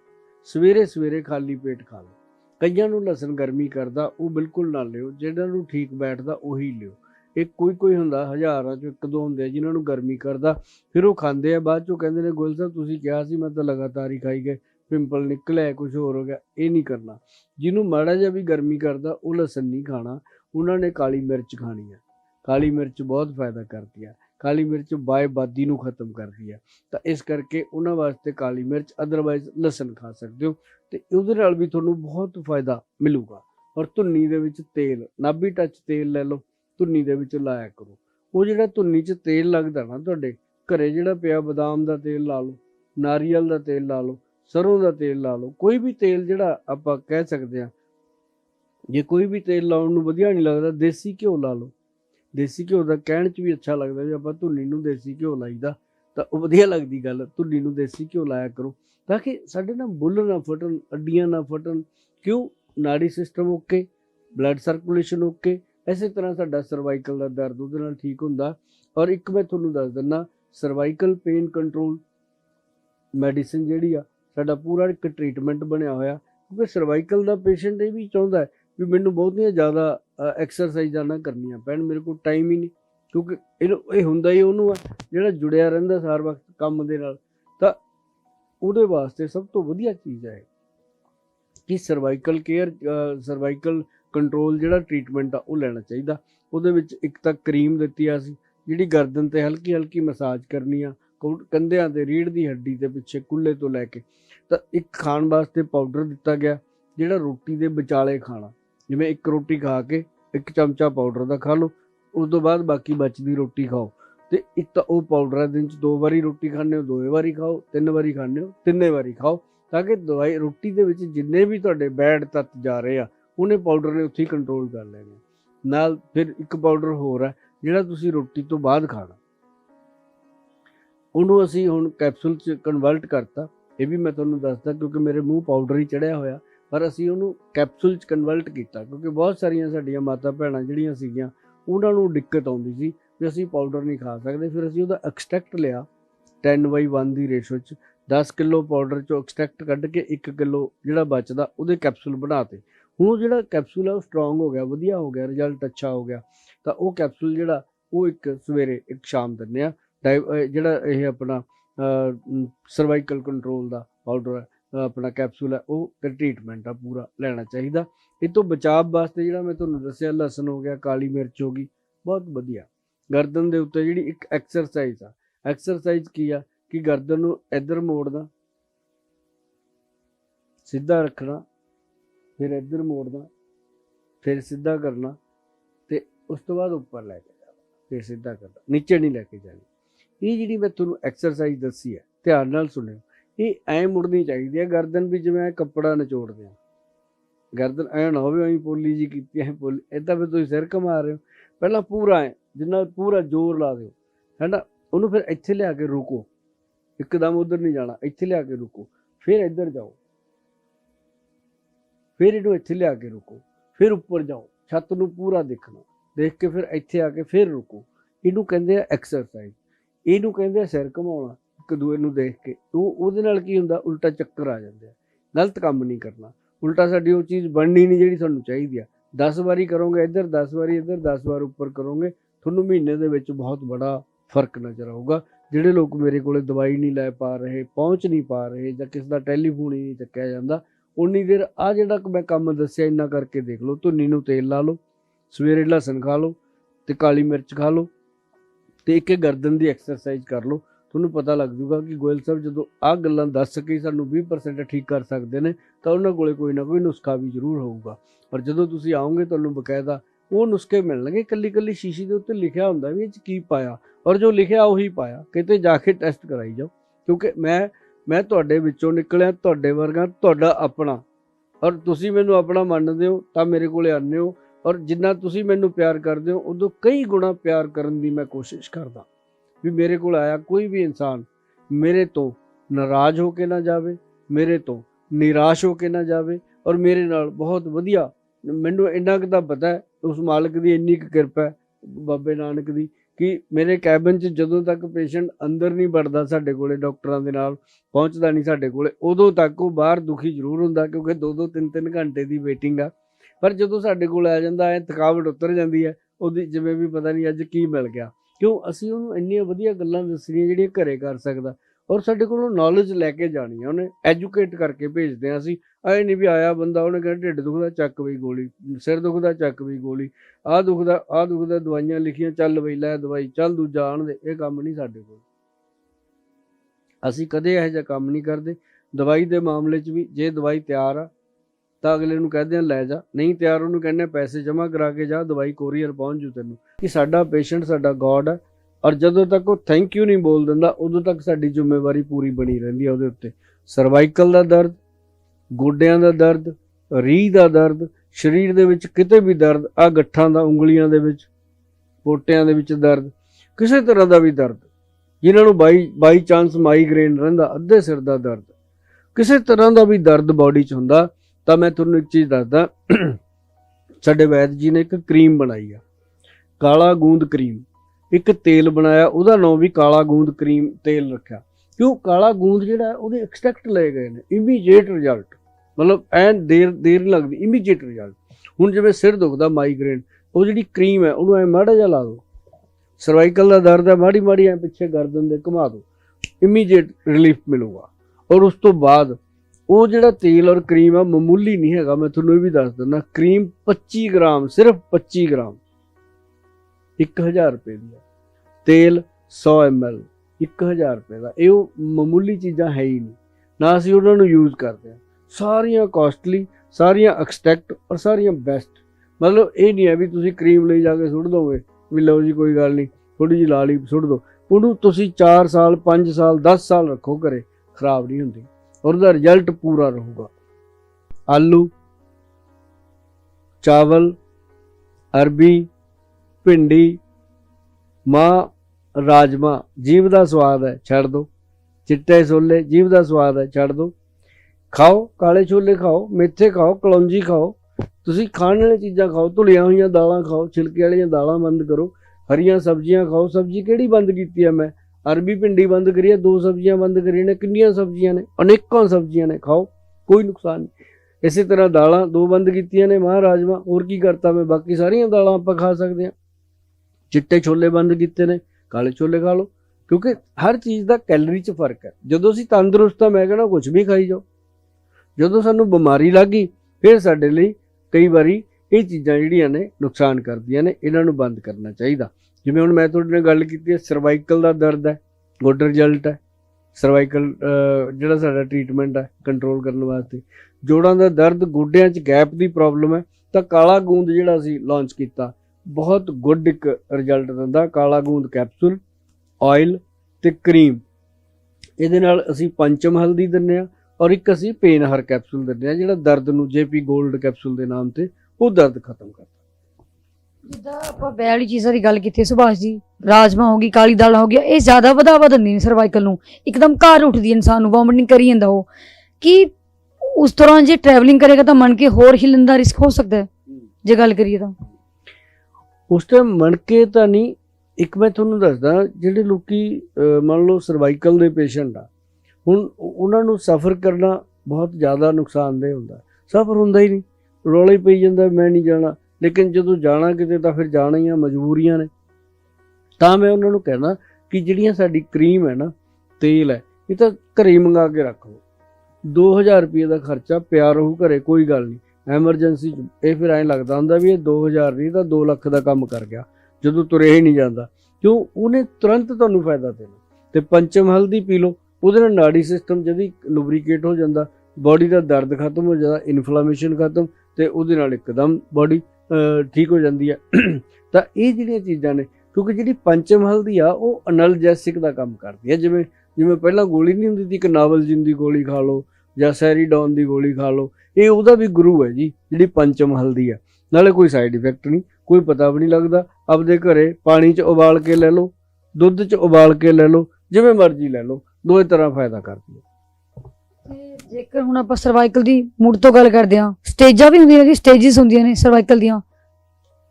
ਸਵੇਰੇ ਸਵੇਰੇ ਖਾਲੀ ਪੇਟ ਖਾ ਲਓ। ਕਈਆਂ ਨੂੰ ਲਸਣ ਗਰਮੀ ਕਰਦਾ, ਉਹ ਬਿਲਕੁਲ ਨਾ ਲਿਓ ਜਿਹੜਾ ਨੂੰ ਠੀਕ ਬੈਠਦਾ, ਉਹੀ ਲਿਓ। ਇਹ ਕੋਈ ਕੋਈ ਹੁੰਦਾ, ਹਜ਼ਾਰਾਂ ਚੋਂ ਇੱਕ ਦੋ ਹੁੰਦੇ ਆ ਜਿਨ੍ਹਾਂ ਨੂੰ ਗਰਮੀ ਕਰਦਾ, ਫਿਰ ਉਹ ਖਾਂਦੇ ਆ, ਬਾਅਦ ਚੋਂ ਕਹਿੰਦੇ ਨੇ ਗੋਇਲ ਸਾਹਿਬ, ਤੁਸੀਂ ਕਿਹਾ ਸੀ ਮੈਂ ਤਾਂ ਲਗਾਤਾਰ ਹੀ ਖਾਈ ਗਏ, ਪਿੰਪਲ ਨਿਕਲਿਆ ਕੁਝ ਹੋਰ ਹੋ ਗਿਆ, ਇਹ ਨਹੀਂ ਕਰਨਾ। ਜਿਹਨੂੰ ਮਾੜਾ ਜਿਹਾ ਵੀ ਗਰਮੀ ਕਰਦਾ, ਉਹ ਲਸਣ ਨਹੀਂ ਖਾਣਾ, ਉਹਨਾਂ ਨੇ ਕਾਲੀ ਮਿਰਚ ਖਾਣੀ ਹੈ ਕਾਲੀ ਮਿਰਚ ਬਹੁਤ ਫਾਇਦਾ ਕਰਦੀ ਹੈ ਕਾਲੀ ਮਿਰਚ ਬਾਏਬਾਦੀ ਨੂੰ ਖਤਮ ਕਰਦੀ ਹੈ ਤਾਂ ਇਸ ਕਰਕੇ ਉਹਨਾਂ ਵਾਸਤੇ ਕਾਲੀ ਮਿਰਚ ਅਦਰਵਾਈਜ਼ ਲਸਣ ਖਾ ਸਕਦੇ ਹੋ ਤੇ ਉਹਦੇ ਨਾਲ ਵੀ ਤੁਹਾਨੂੰ ਬਹੁਤ ਫਾਇਦਾ ਮਿਲੂਗਾ। ਔਰ ਧੁੰਨੀ ਦੇ ਵਿੱਚ ਤੇਲ, ਨਾਭੀ ਟੱਚ ਤੇਲ ਲੈ ਲਓ। ਧੁੰਨੀ ਦੇ ਵਿੱਚ ਲਾਇਆ ਕਰੋ। ਉਹ ਜਿਹੜਾ ਧੁੰਨੀ 'ਚ ਤੇਲ ਲੱਗਦਾ ਨਾ ਤੁਹਾਡੇ, ਘਰੇ ਜਿਹੜਾ ਪਿਆ ਬਦਾਮ ਦਾ ਤੇਲ ਲਾ ਲਓ, ਨਾਰੀਅਲ ਦਾ ਤੇਲ ਲਾ ਲਓ, ਸਰੋਂ ਦਾ ਤੇਲ ਲਾ ਲਓ, ਕੋਈ ਵੀ ਤੇਲ ਜਿਹੜਾ ਆਪਾਂ ਕਹਿ ਸਕਦੇ ਆ ਜੇ ਕੋਈ ਵੀ ਤੇਲ ਲਾਉਣ ਨੂੰ ਵਧੀਆ ਨਹੀਂ ਲੱਗਦਾ, ਦੇਸੀ ਘਿਓ ਲਾ ਲਓ। ਦੇਸੀ ਘਿਓ ਦਾ ਕਹਿਣ 'ਚ ਵੀ ਅੱਛਾ ਲੱਗਦਾ, ਜੇ ਆਪਾਂ ਧੁੰਨੀ ਨੂੰ ਦੇਸੀ ਘਿਓ ਲਾਈਦਾ, ਤਾਂ ਉਹ ਵਧੀਆ ਲੱਗਦੀ ਗੱਲ, ਧੁੰਨੀ ਨੂੰ ਦੇਸੀ ਘਿਓ ਲਾਇਆ ਕਰੋ, ਤਾਂ ਕਿ ਸਾਡੇ ਨਾ ਬੁੱਲ ਨਾ ਫਟਣ, ਅੱਡੀਆਂ ਨਾ ਫਟਣ, ਕਿਉਂ? ਨਾੜੀ system okay blood circulation okay ਇਸੇ ਤਰ੍ਹਾਂ ਸਾਡਾ ਸਰਵਾਈਕਲ ਦਾ ਦਰਦ ਉਹਦੇ ਨਾਲ ਠੀਕ ਹੁੰਦਾ। ਔਰ ਇੱਕ ਮੈਂ ਤੁਹਾਨੂੰ ਦੱਸ ਦਿੰਦਾ ਸਰਵਾਈਕਲ ਪੇਨ ਕੰਟਰੋਲ ਮੈਡੀਸਿਨ ਜਿਹੜੀ ਆ, ਸਾਡਾ ਪੂਰਾ ਇੱਕ ਟ੍ਰੀਟਮੈਂਟ ਬਣਿਆ ਹੋਇਆ। ਕਿਉਂਕਿ ਸਰਵਾਈਕਲ ਦਾ ਪੇਸ਼ੈਂਟ ਇਹ ਵੀ ਚਾਹੁੰਦਾ ਵੀ ਮੈਨੂੰ ਬਹੁਤੀਆਂ ਜ਼ਿਆਦਾ ਐਕਸਰਸਾਈਜ਼ਾਂ ਨਾ ਕਰਨੀਆਂ ਪੈਣ, ਮੇਰੇ ਕੋਲ ਟਾਈਮ ਹੀ ਨਹੀਂ। ਕਿਉਂਕਿ ਇਹਨੂੰ, ਇਹ ਹੁੰਦਾ ਹੀ ਉਹਨੂੰ ਆ, ਜਿਹੜਾ ਜੁੜਿਆ ਰਹਿੰਦਾ ਸਾਰ ਵਕਤ ਕੰਮ ਦੇ ਨਾਲ। ਤਾਂ ਉਹਦੇ ਵਾਸਤੇ ਸਭ ਤੋਂ ਵਧੀਆ ਚੀਜ਼ ਹੈ ਕਿ ਸਰਵਾਈਕਲ ਕੇਅਰ ਸਰਵਾਈਕਲ ਕੰਟਰੋਲ ਜਿਹੜਾ ਟ੍ਰੀਟਮੈਂਟ ਆ, ਉਹ ਲੈਣਾ ਚਾਹੀਦਾ। ਉਹਦੇ ਵਿੱਚ ਇੱਕ ਤਾਂ ਕਰੀਮ ਦਿੱਤੀ ਆ ਸੀ ਜਿਹੜੀ ਗਰਦਨ ਤੇ ਹਲਕੀ ਹਲਕੀ ਮਸਾਜ ਕਰਨੀ ਆ, ਕੌ- ਕੰਧਿਆਂ ਤੇ ਰੀੜ ਦੀ ਹੱਡੀ ਦੇ ਪਿੱਛੇ, ਕੁੱਲੇ ਤੋਂ ਲੈ ਕੇ। ਤਾਂ ਇੱਕ ਖਾਣ ਵਾਸਤੇ ਪਾਊਡਰ ਦਿੱਤਾ ਗਿਆ, ਜਿਹੜਾ ਰੋਟੀ ਦੇ ਵਿਚਾਲੇ ਖਾਣਾ। ਜਿਵੇਂ ਇੱਕ ਰੋਟੀ ਖਾ ਕੇ, ਇੱਕ ਚਮਚਾ ਪਾਊਡਰ ਦਾ ਖਾ ਲਓ, ਉਸ ਤੋਂ ਬਾਅਦ ਬਾਕੀ ਬਚਦੀ ਰੋਟੀ ਖਾਓ। ਤੇ ਇੱਕ ਤਾਂ ਉਹ ਪਾਊਡਰ ਹੈ ਦਿਨ ਚ ਦੋ ਵਾਰੀ ਰੋਟੀ ਖਾਣੇ ਹੋ, ਦੋਵੇਂ ਵਾਰੀ ਖਾਓ, ਤਿੰਨ ਵਾਰੀ ਖਾਣੇ ਹੋ, ਤਿੰਨੇ ਵਾਰੀ ਖਾਓ, ਤਾਂ ਕਿ ਦਵਾਈ, ਰੋਟੀ ਦੇ ਵਿੱਚ ਜਿੰਨੇ ਵੀ ਤੁਹਾਡੇ ਬੈਡ ਤੱਤ ਜਾ ਰਹੇ ਆ ਉਹਨੇ ਪਾਊਡਰ ਨੇ ਉੱਥੇ ਹੀ ਕੰਟਰੋਲ ਕਰ ਲੈਣੇ ਨਾਲ ਫਿਰ ਇੱਕ ਪਾਊਡਰ ਹੋਰ ਹੈ, ਜਿਹੜਾ ਤੁਸੀਂ ਰੋਟੀ ਤੋਂ ਬਾਅਦ ਖਾਣਾ। ਉਹਨੂੰ ਅਸੀਂ ਹੁਣ ਕੈਪਸੂਲ 'ਚ ਕਨਵਰਟ ਕਰਤਾ। ਇਹ ਵੀ ਮੈਂ ਤੁਹਾਨੂੰ ਦੱਸਦਾ ਕਿਉਂਕਿ ਮੇਰੇ ਮੂੰਹ ਪਾਊਡਰ ਹੀ ਚੜਿਆ ਹੋਇਆ। ਪਰ ਅਸੀਂ ਉਹਨੂੰ ਕੈਪਸੂਲ 'ਚ ਕਨਵਰਟ ਕੀਤਾ ਕਿਉਂਕਿ ਬਹੁਤ ਸਾਰੀਆਂ ਸਾਡੀਆਂ ਮਾਤਾ ਭੈਣਾਂ ਜਿਹੜੀਆਂ ਸੀਗੀਆਂ, ਉਹਨਾਂ ਨੂੰ ਦਿੱਕਤ ਆਉਂਦੀ ਸੀ ਵੀ ਅਸੀਂ ਪਾਊਡਰ ਨਹੀਂ ਖਾ ਸਕਦੇ। ਫਿਰ ਅਸੀਂ ਉਹਦਾ ਐਕਸਟ੍ਰੈਕਟ ਲਿਆ 10/1 ਦੀ ਰੇਸ਼ੋ 'ਚ। 10 ਕਿਲੋ ਪਾਊਡਰ 'ਚੋਂ ਐਕਸਟ੍ਰੈਕਟ ਕੱਢ ਕੇ 1 ਕਿਲੋ ਜਿਹੜਾ ਬਚਦਾ ਉਹਦੇ ਕੈਪਸੂਲ ਬਣਾਤੇ ਹੁਣ ਉਹ ਜਿਹੜਾ ਕੈਪਸੂਲ ਹੈ ਉਹ ਸਟਰੋਂਗ ਹੋ ਗਿਆ, ਵਧੀਆ ਹੋ ਗਿਆ ਰਿਜ਼ਲਟ ਅੱਛਾ ਹੋ ਗਿਆ, ਤਾਂ ਉਹ ਕੈਪਸੂਲ ਜਿਹੜਾ ਉਹ ਇੱਕ ਸਵੇਰੇ, ਇੱਕ ਸ਼ਾਮ ਦਿੰਦੇ ਆ। ਡਾਈ- ਜਿਹੜਾ ਇਹ ਆਪਣਾ ਸਰਵਾਈਕਲ ਕੰਟਰੋਲ ਦਾ ਪਾਊਡਰ ਆਪਣਾ ਕੈਪਸੂਲ ਹੈ ਉਹ ਟ੍ਰੀਟਮੈਂਟ ਆ ਪੂਰਾ ਲੈਣਾ ਚਾਹੀਦਾ। ਇਹ ਤੋਂ ਬਚਾਅ ਵਾਸਤੇ ਜਿਹੜਾ ਮੈਂ ਤੁਹਾਨੂੰ ਦੱਸਿਆ, ਲਸਣ ਹੋ ਗਿਆ, ਕਾਲੀ ਮਿਰਚ ਹੋ ਗਈ, ਬਹੁਤ ਵਧੀਆ। ਗਰਦਨ ਦੇ ਉੱਤੇ ਜਿਹੜੀ ਇੱਕ ਐਕਸਰਸਾਈਜ਼ ਆ ਐਕਸਰਸਾਈਜ਼ ਕੀ ਆ? ਕਿ ਗਰਦਨ ਨੂੰ ਇੱਧਰ ਮੋੜਨਾ, ਸਿੱਧਾ ਰੱਖਣਾ ਫਿਰ ਇੱਧਰ ਮੋੜਨਾ, ਫਿਰ ਸਿੱਧਾ ਕਰਨਾ ਤੇ ਉਸ ਤੋਂ ਬਾਅਦ ਉੱਪਰ ਲੈ ਕੇ ਜਾਣਾ, ਫਿਰ ਸਿੱਧਾ ਕਰਨਾ, ਨੀਚੇ ਨਹੀਂ ਲੈ ਕੇ ਜਾਣੀ। ਇਹ ਜਿਹੜੀ ਮੈਂ ਤੁਹਾਨੂੰ ਐਕਸਰਸਾਈਜ਼ ਦੱਸੀ ਹੈ, ਧਿਆਨ ਨਾਲ ਸੁਣਿਓ, ਇਹ ਐ ਮੁੜਨੀ ਚਾਹੀਦੀ ਹੈ, ਗਰਦਨ ਵੀ ਜਿਵੇਂ ਕੱਪੜਾ ਨਿਚੋੜਦੇ ਆ। ਗਰਦਨ ਐ ਨਾ ਹੋਵੇ ਐਂ ਪੋਲੀ ਜੀ ਕੀਤੀ ਐ, ਪੋਲੀ ਏਦਾਂ ਵੀ ਤੁਸੀਂ ਸਿਰ ਘਮਾ ਰਹੇ ਹੋ। ਪਹਿਲਾਂ ਪੂਰਾ ਐ, ਜਿੰਨਾ ਪੂਰਾ ਜ਼ੋਰ ਲਾ ਦਿਓ, ਹੈਨਾ? ਉਹਨੂੰ ਫਿਰ ਇੱਥੇ ਲਿਆ ਕੇ ਰੁਕੋ। ਇੱਕਦਮ ਉਧਰ ਨਹੀਂ ਜਾਣਾ, ਇੱਥੇ ਲਿਆ ਕੇ ਰੁਕੋ, ਫਿਰ ਇੱਧਰ ਜਾਓ। ਫਿਰ ਇਹਨੂੰ ਇੱਥੇ ਲਿਆ ਕੇ ਰੁਕੋ। ਫਿਰ ਉੱਪਰ ਜਾਓ। ਛੱਤ ਨੂੰ ਪੂਰਾ ਦੇਖਣਾ। ਦੇਖ ਕੇ ਫਿਰ ਇੱਥੇ ਆ ਕੇ ਫਿਰ ਰੁਕੋ। ਇਹਨੂੰ ਕਹਿੰਦੇ ਆ ਐਕਸਰਸਾਈਜ਼ ਇਹਨੂੰ ਕਹਿੰਦੇ ਆ ਸਿਰ ਘਮਾਉਣਾ। ਇੱਕ ਦੂਏ ਨੂੰ ਦੇਖ ਕੇ। ਉਹ ਉਹਦੇ ਨਾਲ ਕੀ ਹੁੰਦਾ? ਉਲਟਾ ਚੱਕਰ ਆ ਜਾਂਦੇ ਆ ਗਲਤ ਕੰਮ ਨਹੀਂ ਕਰਨਾ। ਉਲਟਾ ਸਾਡੀ ਉਹ ਚੀਜ਼ ਬਣਨੀ ਨਹੀਂ ਜਿਹੜੀ ਸਾਨੂੰ ਚਾਹੀਦੀ ਆ। 10 ਵਾਰੀ ਕਰੋਗੇ ਇੱਧਰ 10 ਵਾਰੀ ਇੱਧਰ 10 ਵਾਰ ਉੱਪਰ ਕਰੋਗੇ। ਤੁਹਾਨੂੰ ਮਹੀਨੇ ਦੇ ਵਿੱਚ ਬਹੁਤ ਬੜਾ ਫ਼ਰਕ ਨਜ਼ਰ ਆਊਗਾ। ਜਿਹੜੇ ਲੋਕ ਮੇਰੇ ਕੋਲੇ ਦਵਾਈ ਨਹੀਂ ਲੈ ਪਾ ਰਹੇ, ਪਹੁੰਚ ਨਹੀਂ ਪਾ ਰਹੇ ਜਾਂ ਕਿਸੇ ਦਾ ਟੈਲੀਫੋਨ ਹੀ ਨਹੀਂ ਚੱਕਿਆ ਜਾਂਦਾ ਉਨੀ ਦੇਰ ਆ ਜਿਹੜਾ ਕੁ ਮੈਂ ਕੰਮ ਦੱਸਿਆ, ਇੰਨਾ ਕਰਕੇ ਦੇਖ ਲਓ, ਧੁੰਨੀ ਨੂੰ ਤੇਲ ਲਾ ਲਓ, ਸਵੇਰੇ ਲਸਣ ਖਾ ਲਓ ਤੇ ਕਾਲੀ ਮਿਰਚ ਖਾ ਲਓ ਤੇ ਇੱਕ ਗਰਦਨ ਦੀ ਐਕਸਰਸਾਈਜ਼ ਕਰ ਲਓ। ਤੁਹਾਨੂੰ ਪਤਾ ਲੱਗ ਜੂਗਾ ਕਿ ਗੋਇਲ ਸਾਹਿਬ ਜਦੋਂ ਆਹ ਗੱਲਾਂ ਦੱਸ ਕੇ ਸਾਨੂੰ 20% ਠੀਕ ਕਰ ਸਕਦੇ ਨੇ, ਤਾਂ ਉਹਨਾਂ ਕੋਲੇ ਕੋਈ ਨਾ ਕੋਈ ਨੁਸਖਾ ਵੀ ਜ਼ਰੂਰ ਹੋਊਗਾ। ਪਰ ਜਦੋਂ ਤੁਸੀਂ ਆਓਗੇ, ਤੁਹਾਨੂੰ ਬਕਾਇਦਾ ਉਹ ਨੁਸਖੇ ਮਿਲਣਗੇ। ਕੱਲੀ ਕੱਲੀ ਸ਼ੀਸ਼ੀ ਦੇ ਉੱਤੇ ਲਿਖਿਆ ਹੁੰਦਾ ਵੀ ਇਹ ਚ ਕੀ ਪਾਇਆ, ਔਰ ਜੋ ਲਿਖਿਆ ਉਹੀ ਪਾਇਆ। ਕਿਤੇ ਜਾ ਕੇ ਟੈਸਟ ਕਰਾਈ ਜਾਓ, ਕਿਉਂਕਿ ਮੈਂ ਮੈਂ ਤੁਹਾਡੇ ਵਿੱਚੋਂ ਨਿਕਲਿਆ, ਤੁਹਾਡੇ ਵਰਗਾ, ਤੁਹਾਡਾ ਆਪਣਾ। ਔਰ ਤੁਸੀਂ ਮੈਨੂੰ ਆਪਣਾ ਮੰਨਦੇ ਹੋ, ਤਾਂ ਮੇਰੇ ਕੋਲੇ ਆਉਂਦੇ ਹੋ। ਔਰ ਜਿੰਨਾ ਤੁਸੀਂ ਮੈਨੂੰ ਪਿਆਰ ਕਰਦੇ ਹੋ, ਉਦੋਂ ਕਈ ਗੁਣਾ ਪਿਆਰ ਕਰਨ ਦੀ ਮੈਂ ਕੋਸ਼ਿਸ਼ ਕਰਦਾ। ਵੀ ਮੇਰੇ ਕੋਲ ਆਇਆ ਕੋਈ ਵੀ ਇਨਸਾਨ ਮੇਰੇ ਤੋਂ ਨਾਰਾਜ਼ ਹੋ ਕੇ ਨਾ ਜਾਵੇ, ਮੇਰੇ ਤੋਂ ਨਿਰਾਸ਼ ਹੋ ਕੇ ਨਾ ਜਾਵੇ ਔਰ ਮੇਰੇ ਨਾਲ ਬਹੁਤ ਵਧੀਆ, ਮੈਨੂੰ ਇੰਨਾ ਕੁ ਤਾਂ ਪਤਾ ਹੈ, ਉਸ ਮਾਲਕ ਦੀ ਇੰਨੀ ਕੁ ਕਿਰਪਾ ਹੈ, ਬਾਬੇ ਨਾਨਕ ਦੀ। ਕਿ ਮੇਰੇ ਕੈਬਨ 'ਚ ਜਦੋਂ ਤੱਕ ਪੇਸ਼ੈਂਟ ਅੰਦਰ ਨਹੀਂ ਵੜਦਾ ਸਾਡੇ ਕੋਲੇ, ਡਾਕਟਰਾਂ ਦੇ ਨਾਲ, ਪਹੁੰਚਦਾ ਨਹੀਂ ਸਾਡੇ ਕੋਲੇ, ਉਦੋਂ ਤੱਕ ਉਹ ਬਾਹਰ ਦੁਖੀ ਜ਼ਰੂਰ ਹੁੰਦਾ ਕਿਉਂਕਿ 2-2 3-3 ਘੰਟੇ ਦੀ ਵੇਟਿੰਗ ਆ। ਪਰ ਜਦੋਂ ਸਾਡੇ ਕੋਲ ਆ ਜਾਂਦਾ ਹੈ ਥਕਾਵਟ ਉਤਰ ਜਾਂਦੀ ਹੈ, ਉਹਦੀ ਜਿਵੇਂ ਵੀ ਪਤਾ ਨਹੀਂ ਅੱਜ ਕੀ ਮਿਲ ਗਿਆ। ਕਿਉਂ? ਅਸੀਂ ਉਹਨੂੰ ਇੰਨੀਆਂ ਵਧੀਆ ਗੱਲਾਂ ਦੱਸਣੀਆਂ ਜਿਹੜੀਆਂ ਘਰੇ ਕਰ ਸਕਦਾ। ਔਰ ਸਾਡੇ ਕੋਲੋਂ ਨੌਲੇਜ ਲੈ ਕੇ ਜਾਣੀ ਆ ਉਹਨੇ ਐਜੂਕੇਟ ਕਰਕੇ ਭੇਜਦੇ ਆ ਅਸੀਂ। ਐ ਨਹੀਂ ਵੀ ਆਇਆ ਬੰਦਾ, ਉਹਨੇ ਕਹਿੰਦਾ ਢਿੱਡ ਦੁਖਦਾ, ਚੱਕ ਵੀ ਗੋਲੀ, ਸਿਰ ਦੁਖਦਾ, ਚੱਕ ਵੀ ਗੋਲੀ, ਆਹ ਦੁਖਦਾ ਆਹ ਦੁਖਦਾ, ਦਵਾਈਆਂ ਲਿਖੀਆਂ, ਚੱਲ ਬਈ ਲੈ ਦਵਾਈ, ਚੱਲ ਦੂਜਾ ਆਣ ਦੇ, ਇਹ ਕੰਮ ਨਹੀਂ ਸਾਡੇ ਕੋਲ। ਅਸੀਂ ਕਦੇ ਇਹੋ ਜਿਹਾ ਕੰਮ ਨਹੀਂ ਕਰਦੇ। ਦਵਾਈ ਦੇ ਮਾਮਲੇ 'ਚ ਵੀ ਜੇ ਦਵਾਈ ਤਿਆਰ ਆ, ਤਾਂ ਅਗਲੇ ਨੂੰ ਕਹਦੇ ਆ, ਲੈ ਜਾ। ਨਹੀਂ ਤਿਆਰ, ਉਹਨੂੰ ਕਹਿੰਦੇ ਪੈਸੇ ਜਮ੍ਹਾਂ ਕਰਾ ਕੇ ਜਾ, ਦਵਾਈ ਕੋਰੀਅਰ ਪਹੁੰਚ ਜੂ ਤੈਨੂੰ। ਕਿ ਸਾਡਾ ਪੇਸ਼ੈਂਟ, ਸਾਡਾ ਗੋਡ ਹੈ ਔਰ ਜਦੋਂ ਤੱਕ ਉਹ ਥੈਂਕ ਯੂ ਨਹੀਂ ਬੋਲ ਦਿੰਦਾ, ਉਦੋਂ ਤੱਕ ਸਾਡੀ ਜ਼ਿੰਮੇਵਾਰੀ ਪੂਰੀ ਬਣੀ ਰਹਿੰਦੀ ਹੈ ਉਹਦੇ ਉੱਤੇ। ਸਰਵਾਈਕਲ ਦਾ ਦਰਦ, ਗੋਡਿਆਂ ਦਾ ਦਰਦ, ਰੀਹ ਦਾ ਦਰਦ, ਸਰੀਰ ਦੇ ਵਿੱਚ ਕਿਤੇ ਵੀ ਦਰਦ, ਆ ਗੱਠਾਂ ਦਾ, ਉਂਗਲੀਆਂ ਦੇ ਵਿੱਚ, ਪੋਟਿਆਂ ਦੇ ਵਿੱਚ ਦਰਦ, ਕਿਸੇ ਤਰ੍ਹਾਂ ਦਾ ਵੀ ਦਰਦ, ਜਿਨ੍ਹਾਂ ਨੂੰ ਬਾਈ ਬਾਈ ਚਾਂਸ ਮਾਈਗ੍ਰੇਨ ਰਹਿੰਦਾ, ਅੱਧੇ ਸਿਰ ਦਾ ਦਰਦ। ਕਿਸੇ ਤਰ੍ਹਾਂ ਦਾ ਵੀ ਦਰਦ ਬਾਡੀ 'ਚ ਹੁੰਦਾ, ਤਾਂ ਮੈਂ ਤੁਹਾਨੂੰ ਇੱਕ ਚੀਜ਼ ਦੱਸਦਾ। ਸਾਡੇ ਵੈਦ ਜੀ ਨੇ ਇੱਕ ਕਰੀਮ ਬਣਾਈ ਆ, ਕਾਲਾ ਗੂੰਦ ਕਰੀਮ ਇੱਕ ਤੇਲ ਬਣਾਇਆ, ਉਹਦਾ ਨਾਮ ਵੀ ਕਾਲਾ ਗੂੰਦ ਕਰੀਮ ਤੇਲ ਰੱਖਿਆ। ਕਿਉਂ? ਕਾਲਾ ਗੂੰਦ ਜਿਹੜਾ, ਉਹਦੇ ਐਕਸਟੈਕਟ ਲਏ ਗਏ ਨੇ ਇਮੀਡੀਏਟ ਰਿਜ਼ਲਟ ਮਤਲਬ ਐਨ ਦੇਰ ਦੇਰ ਨੀ ਲੱਗਦੀ ਇਮੀਡੀਏਟ ਰਿਜ਼ਲਟ ਹੁਣ ਜਿਵੇਂ ਸਿਰ ਦੁਖਦਾ ਮਾਈਗ੍ਰੇਨ ਉਹ ਜਿਹੜੀ ਕਰੀਮ ਹੈ, ਉਹਨੂੰ ਐ ਮਾੜਾ ਜਿਹਾ ਲਾ ਦਿਓ ਸਰਵਾਈਕਲ ਦਾ ਦਰਦ ਹੈ, ਮਾੜੀ ਮਾੜੀ ਐ ਪਿੱਛੇ ਗਰਦਨ ਦੇ ਘੁਮਾ ਦਿਓ ਇਮੀਡੀਏਟ ਰਿਲੀਫ ਮਿਲੂਗਾ। ਔਰ ਉਸ ਤੋਂ ਬਾਅਦ ਉਹ ਜਿਹੜਾ ਤੇਲ ਔਰ ਕਰੀਮ ਆ, ਮਾਮੂਲੀ ਨਹੀਂ ਹੈਗਾ, ਮੈਂ ਤੁਹਾਨੂੰ ਇਹ ਵੀ ਦੱਸ ਦਿੰਦਾ। ਕਰੀਮ 25 ਗ੍ਰਾਮ, ਸਿਰਫ 25 ਗ੍ਰਾਮ। 1000 ਰੁਪਏ ਦੀ ਹੈ ਤੇਲ 100 ml 1000 ਰੁਪਏ ਦਾ। ਇਹ ਉਹ ਮਾਮੂਲੀ ਚੀਜ਼ਾਂ ਹੈ ਹੀ ਨਹੀਂ। ਨਾ ਅਸੀਂ ਉਹਨਾਂ ਨੂੰ ਯੂਜ਼ ਕਰਦੇ ਆ ਸਾਰੀਆਂ ਕਾਸਟਲੀ ਸਾਰੀਆਂ ਐਕਸਟੈਕਟ ਔਰ ਸਾਰੀਆਂ ਬੈਸਟ ਮਤਲਬ ਇਹ ਨਹੀਂ ਹੈ ਵੀ ਤੁਸੀਂ ਕਰੀਮ ਲਈ ਜਾ ਕੇ ਸੁੱਟ ਦੋਗੇ, ਵੀ ਲਓ ਜੀ ਕੋਈ ਗੱਲ ਨਹੀਂ ਥੋੜੀ ਜਿਹੀ ਲਾ ਲਈ ਸੁੱਟ ਦੋ। ਉਹਨੂੰ ਤੁਸੀਂ 4 ਸਾਲ 5 ਸਾਲ 10 ਸਾਲ ਰੱਖੋ ਘਰੇ, ਖਰਾਬ ਨਹੀਂ ਹੁੰਦੀ। ਔਰ ਉਹਦਾ ਰਿਜ਼ਲਟ ਪੂਰਾ ਰਹੂਗਾ। ਆਲੂ, ਚਾਵਲ, ਅਰਬੀ ਭਿੰਡੀ, ਮਾਂ, ਰਾਜਮਾ, ਜੀਭ ਦਾ ਸਵਾਦ ਹੈ, ਛੱਡ ਦੋ। ਚਿੱਟੇ ਛੋਲੇ, ਜੀਭ ਦਾ ਸਵਾਦ ਹੈ, ਛੱਡ ਦੋ। ਖਾਓ, ਕਾਲੇ ਛੋਲੇ ਖਾਓ, ਮੇਥੇ ਖਾਓ, ਕਲੌਂਜੀ ਖਾਓ। ਤੁਸੀਂ ਖਾਣ ਵਾਲੀਆਂ ਚੀਜ਼ਾਂ ਖਾਓ, ਧੁਲੀਆਂ ਹੋਈਆਂ ਦਾਲਾਂ ਖਾਓ, ਛਿਲਕੇ ਵਾਲੀਆਂ ਦਾਲਾਂ ਬੰਦ ਕਰੋ। ਹਰੀਆਂ ਸਬਜ਼ੀਆਂ ਖਾਓ, ਸਬਜ਼ੀ ਕਿਹੜੀ ਬੰਦ ਕੀਤੀ ਹੈ ਮੈਂ? ਅਰਬੀ ਭਿੰਡੀ ਬੰਦ ਕਰੀ ਹੈ, ਦੋ ਸਬਜ਼ੀਆਂ ਬੰਦ ਕਰੀਆਂ ਨੇ, ਕਿੰਨੀਆਂ ਸਬਜ਼ੀਆਂ ਨੇ? ਅਨੇਕਾਂ ਸਬਜ਼ੀਆਂ ਨੇ, ਖਾਓ, ਕੋਈ ਨੁਕਸਾਨ ਨਹੀਂ। ਇਸੇ ਤਰ੍ਹਾਂ ਦਾਲਾਂ ਦੋ ਬੰਦ ਕੀਤੀਆਂ ਨੇ, ਮਾਂ, ਰਾਜਮਾ, ਹੋਰ ਕੀ ਕਰਤਾ ਮੈਂ? ਬਾਕੀ ਸਾਰੀਆਂ ਦਾਲਾਂ ਆਪਾਂ ਖਾ ਸਕਦੇ ਹਾਂ। ਚਿੱਟੇ ਛੋਲੇ ਬੰਦ ਕੀਤੇ ਨੇ, ਕਾਲੇ ਛੋਲੇ ਖਾ ਲਓ। ਕਿਉਂਕਿ ਹਰ ਚੀਜ਼ ਦਾ ਕੈਲਰੀ 'ਚ ਫ਼ਰਕ ਹੈ। ਜਦੋਂ ਅਸੀਂ ਤੰਦਰੁਸਤ ਆ ਮੈਂ ਕਹਿੰਦਾ ਕੁਝ ਵੀ ਖਾਈ ਜਾਓ। ਜਦੋਂ ਸਾਨੂੰ ਬਿਮਾਰੀ ਲੱਗੀ, ਫਿਰ ਸਾਡੇ ਲਈ ਕਈ ਵਾਰੀ ਇਹ ਚੀਜ਼ਾਂ ਜਿਹੜੀਆਂ ਨੇ ਨੁਕਸਾਨ ਕਰਦੀਆਂ ਨੇ, ਇਹਨਾਂ ਨੂੰ ਬੰਦ ਕਰਨਾ ਚਾਹੀਦਾ। ਜਿਵੇਂ ਹੁਣ ਮੈਂ ਤੁਹਾਡੇ ਨਾਲ ਗੱਲ ਕੀਤੀ ਹੈ ਸਰਵਾਈਕਲ ਦਾ ਦਰਦ ਹੈ ਗੁੱਡ ਰਿਜ਼ਲਟ ਹੈ। ਸਰਵਾਈਕਲ ਜਿਹੜਾ ਸਾਡਾ ਟ੍ਰੀਟਮੈਂਟ ਹੈ ਕੰਟਰੋਲ ਕਰਨ ਵਾਸਤੇ। ਜੋੜਾਂ ਦਾ ਦਰਦ ਗੋਡਿਆਂ 'ਚ ਗੈਪ ਦੀ ਪ੍ਰੋਬਲਮ ਹੈ। ਤਾਂ ਕਾਲਾ ਗੂੰਦ ਜਿਹੜਾ ਅਸੀਂ ਲਾਂਚ ਕੀਤਾ ਬਹੁਤ ਗੁੱਡ ਇੱਕ ਰਿਜ਼ਲਟ ਦਿੰਦਾ ਕਾਲਾ ਗੂੰਦ ਕੈਪਸੂਲ ਆਇਲ ਤੇ ਕਰੀਮ ਇਹਦੇ ਨਾਲ ਅਸੀਂ ਪੰਚਮ ਹਲਦੀ ਦਿੰਨੇ ਆ ਔਰ ਇੱਕ ਅਸੀਂ ਪੇਨ ਹਰ ਕੈਪਸੂਲ ਦਿੰਦੇ ਆ ਜਿਹੜਾ ਦਰਦ ਨੂੰ ਜੇਪੀ 골ਡ ਕੈਪਸੂਲ ਦੇ ਨਾਮ ਤੇ ਉਹ ਦਰਦ ਖਤਮ ਕਰਦਾ। ਜਿੱਦਾਂ ਆਪਾਂ ਬੈ ਵਾਲੀ ਚੀਜ਼ਾਂ ਦੀ ਗੱਲ ਕੀਤੀ ਸੁਭਾਸ਼ ਜੀ ਰਾਜਮਾ ਹੋ ਗਈ ਕਾਲੀ ਦਾਲ ਹੋ ਗਿਆ ਇਹ ਜ਼ਿਆਦਾ ਵਧਾਵਾ ਦਿੰਦੀ ਨੇ ਸਰਵਾਈਕਲ ਨੂੰ। ਇੱਕਦਮ ਘਰ ਉੱਠਦੀ ਇਨਸਾਨ ਨੂੰ ਵੋਮਿਟਿੰਗ ਕਰੀ ਜਾਂਦਾ ਉਹ। ਕਿ ਉਸ ਤਰ੍ਹਾਂ ਜੇ ਟਰੈਵਲਿੰਗ ਕਰੇਗਾ ਤਾਂ ਮਣ ਕੇ ਹੋਰ ਹਿਲਣ ਦਾ ਰਿਸਕ ਹੋ ਸਕਦਾ ਹੈ। ਜੇ ਗੱਲ ਕਰੀਏ ਤਾਂ। ਉਸ ਟਾਈਮ ਮਣਕੇ ਤਾਂ ਨਹੀਂ, ਇੱਕ ਮੈਂ ਤੁਹਾਨੂੰ ਦੱਸਦਾ, ਜਿਹੜੇ ਲੋਕੀ ਮੰਨ ਲਓ ਸਰਵਾਈਕਲ ਦੇ ਪੇਸ਼ੈਂਟ ਆ, ਹੁਣ ਉਹਨਾਂ ਨੂੰ ਸਫਰ ਕਰਨਾ ਬਹੁਤ ਜ਼ਿਆਦਾ ਨੁਕਸਾਨਦੇਹ ਹੁੰਦਾ। ਸਫਰ ਹੁੰਦਾ ਹੀ ਨਹੀਂ, ਰੌਲੇ ਪਈ ਜਾਂਦਾ, ਮੈਂ ਨਹੀਂ ਜਾਣਾ। ਲੇਕਿਨ ਜਦੋਂ ਜਾਣਾ ਕਿਤੇ ਤਾਂ ਫਿਰ ਜਾਣਾ ਹੀ ਆ, ਮਜਬੂਰੀਆਂ ਨੇ। ਤਾਂ ਮੈਂ ਉਹਨਾਂ ਨੂੰ ਕਹਿਣਾ ਕਿ ਜਿਹੜੀਆਂ ਸਾਡੀ ਕਰੀਮ ਹੈ ਨਾ, ਤੇਲ ਹੈ, ਇਹ ਤਾਂ ਘਰੇ ਹੀ ਮੰਗਾ ਕੇ ਰੱਖ। ਲਓ 2000 ਰੁਪਏ ਦਾ ਖਰਚਾ ਪਿਆ ਰਹੂ ਘਰੇ, ਕੋਈ ਗੱਲ ਨਹੀਂ। ਐਮਰਜੈਂਸੀ 'ਚ ਇਹ ਫਿਰ ਐਂ ਲੱਗਦਾ ਹੁੰਦਾ ਵੀ ਇਹ 2000 ਨਹੀਂ ਤਾਂ 2 ਲੱਖ ਦਾ ਕੰਮ ਕਰ ਗਿਆ, ਜਦੋਂ ਤੁਰੇ ਹੀ ਨਹੀਂ ਜਾਂਦਾ। ਕਿਉਂ? ਉਹਨੇ ਤੁਰੰਤ ਤੁਹਾਨੂੰ ਫਾਇਦਾ ਦੇਣਾ। ਤੇ ਪੰਚਮ ਹਲਦੀ ਪੀ ਲਓ, ਉਹਦੇ ਨਾਲ ਨਾੜੀ ਸਿਸਟਮ ਜਦੀ ਲੁਬਰੀਕੇਟ ਹੋ ਜਾਂਦਾ ਬਾਡੀ ਦਾ ਦਰਦ ਖਤਮ ਹੋ ਜਾਂਦਾ ਇਨਫਲੇਮੇਸ਼ਨ ਖਤਮ ਤੇ ਉਹਦੇ ਨਾਲ ਇੱਕਦਮ ਬਾਡੀ ਠੀਕ ਹੋ ਜਾਂਦੀ ਹੈ। ਤਾਂ ਇਹ ਜਿਹੜੀਆਂ ਚੀਜ਼ਾਂ ਨੇ, ਕਿਉਂਕਿ ਜਿਹੜੀ ਪੰਚਮ ਹਲਦੀ ਆ, ਉਹ ਅਨਲਜੈਸਿਕ ਦਾ ਕੰਮ ਕਰਦੀ ਹੈ। ਜਿਵੇਂ ਜਿਵੇਂ ਪਹਿਲਾਂ ਗੋਲੀ ਨਹੀਂ ਹੁੰਦੀ ਸੀ, ਇੱਕ ਨਾਵਲਜਿਨ ਦੀ ਗੋਲੀ ਖਾ ਲਓ ਜਾਂ ਸੈਰੀਡੋਨ ਦੀ ਗੋਲੀ ਖਾ ਲਓ। ਇਹ ਉਹਦਾ ਵੀ ਗੁਰੂ ਹੈ ਜੀ, ਜਿਹੜੀ ਪੰਚਮ ਹਲਦੀ ਆ ਨਾਲੇ ਕੋਈ ਸਾਈਡ ਇਫੈਕਟ ਨਹੀਂ, ਕੋਈ ਪਤਾ ਵੀ ਨਹੀਂ ਲੱਗਦਾ। ਆਪਦੇ ਘਰੇ ਪਾਣੀ 'ਚ ਉਬਾਲ ਕੇ ਲੈ ਲਓ, ਦੁੱਧ 'ਚ ਉਬਾਲ ਕੇ ਲੈ ਲਓ, ਜਿਵੇਂ ਮਰਜ਼ੀ ਲੈ ਲਓ ਦੋਏ ਤਰ੍ਹਾਂ ਫਾਇਦਾ ਕਰਦੀ ਹੈ। ਜੇਕਰ ਹੁਣ ਆਪਾਂ ਸਰਵਾਈਕਲ ਦੀ ਮੁੱਢ ਤੋਂ ਗੱਲ ਕਰਦੇ ਹਾਂ ਸਟੇਜਾਂ ਵੀ ਹੁੰਦੀਆਂ ਨੇ ਸਟੇजेस ਹੁੰਦੀਆਂ ਨੇ ਸਰਵਾਈਕਲ ਦੀਆਂ।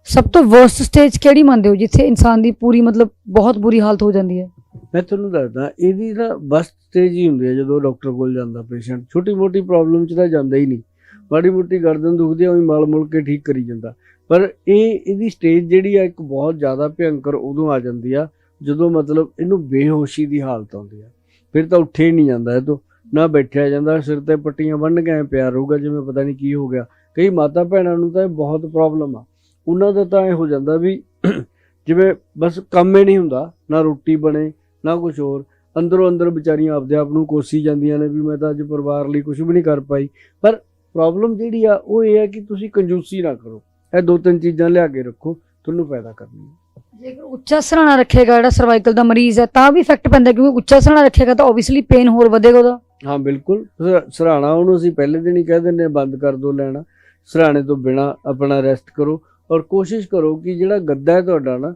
ਸਭ ਤੋਂ ਵਰਸਟ ਸਟੇਜ ਕਿਹੜੀ ਮੰਨਦੇ ਹੋ, ਜਿੱਥੇ ਇਨਸਾਨ ਦੀ ਪੂਰੀ, ਮਤਲਬ ਬਹੁਤ ਬੁਰੀ ਹਾਲਤ ਹੋ ਜਾਂਦੀ ਹੈ? ਮੈਂ ਤੁਹਾਨੂੰ ਦੱਸਦਾ, ਇਹਦੀ ਤਾਂ ਬਸ ਸਟੇਜ ਹੀ ਹੁੰਦੀ ਹੈ ਜਦੋਂ ਡਾਕਟਰ ਕੋਲ ਜਾਂਦਾ ਪੇਸ਼ੈਂਟ ਛੋਟੀ ਮੋਟੀ ਪ੍ਰੋਬਲਮ 'ਚ ਤਾਂ ਜਾਂਦਾ ਹੀ ਨਹੀਂ। ਮਾੜੀ ਮੋਟੀ ਗਰਦਨ ਦੁਖਦੀ ਆ ਉਹ ਮਲ ਮੁਲ ਕੇ ਠੀਕ ਕਰੀ ਜਾਂਦਾ। ਪਰ ਇਹ, ਇਹਦੀ ਸਟੇਜ ਜਿਹੜੀ ਆ, ਇੱਕ ਬਹੁਤ ਜ਼ਿਆਦਾ ਭਿਅੰਕਰ ਉਦੋਂ ਆ ਜਾਂਦੀ ਆ, ਜਦੋਂ ਮਤਲਬ ਇਹਨੂੰ ਬੇਹੋਸ਼ੀ ਦੀ ਹਾਲਤ ਆਉਂਦੀ ਆ। ਫਿਰ ਤਾਂ ਉੱਠੇ ਹੀ ਨਹੀਂ ਜਾਂਦਾ ਇਹ ਤੋਂ। ਨਾ ਬੈਠਿਆ ਜਾਂਦਾ, ਸਿਰ ਤੇ ਪੱਟੀਆਂ ਬੰਨ ਕੇ ਐਂ ਪਿਆ ਰਹੂਗਾ, ਜਿਵੇਂ ਪਤਾ ਨਹੀਂ ਕੀ ਹੋ ਗਿਆ। ਕਈ ਮਾਤਾ ਭੈਣਾਂ ਨੂੰ ਤਾਂ ਇਹ ਬਹੁਤ ਪ੍ਰੋਬਲਮ ਆ। ਉਹਨਾਂ ਦਾ ਤਾਂ ਇਹ ਹੋ ਜਾਂਦਾ ਵੀ ਜਿਵੇਂ ਬਸ ਕੰਮ ਹੀ ਨਹੀਂ ਹੁੰਦਾ ਨਾ ਰੋਟੀ ਬਣੇ ਨਾ ਕੁਝ ਹੋਰ। ਅੰਦਰੋਂ ਅੰਦਰ ਵਿਚਾਰੀਆਂ ਆਪਦੇ ਆਪ ਨੂੰ ਕੋਸੀ ਜਾਂਦੀਆਂ ਨੇ ਵੀ ਮੈਂ ਤਾਂ ਅੱਜ ਪਰਿਵਾਰ ਲਈ ਕੁਝ ਵੀ ਨਹੀਂ ਕਰ ਪਾਈ। ਪਰ ਪ੍ਰੋਬਲਮ ਜਿਹੜੀ ਆ ਉਹ ਇਹ ਹੈ ਕਿ ਤੁਸੀਂ ਕੰਜੂਸੀ ਨਾ ਕਰੋ। ਇਹ ਦੋ ਤਿੰਨ ਚੀਜ਼ਾਂ ਲਿਆ ਕੇ ਰੱਖੋ ਤੁਹਾਨੂੰ ਫਾਇਦਾ ਕਰਨੀ ਜੇਕਰ ਉੱਚਾ ਸਰਾਣਾ ਰੱਖੇਗਾ ਜਿਹੜਾ ਸਰਵਾਈਕਲ ਦਾ ਮਰੀਜ਼ ਹੈ ਤਾਂ ਵੀ ਇਫੈਕਟ ਪੈਂਦਾ ਕਿਉਂਕਿ ਉੱਚਾ ਸਰਾਣਾ ਰੱਖੇਗਾ ਤਾਂ ਓਬਵੀਅਸਲੀ ਪੇਨ ਹੋਰ ਵਧੇਗਾ ਉਹਦਾ। ਹਾਂ ਬਿਲਕੁਲ। ਸਰ- ਸਰਾਣਾ ਉਹਨੂੰ ਅਸੀਂ ਪਹਿਲੇ ਦਿਨ ਹੀ ਕਹਿ ਦਿੰਦੇ ਹਾਂ ਬੰਦ ਕਰ ਦੋ ਲੈਣਾ। ਸਰਾਣੇ ਤੋਂ ਬਿਨਾ ਆਪਣਾ ਰੈਸਟ ਕਰੋ। ਔਰ ਕੋਸ਼ਿਸ਼ ਕਰੋ ਕਿ ਜਿਹੜਾ ਗੱਦਾ ਹੈ ਤੁਹਾਡਾ ਨਾ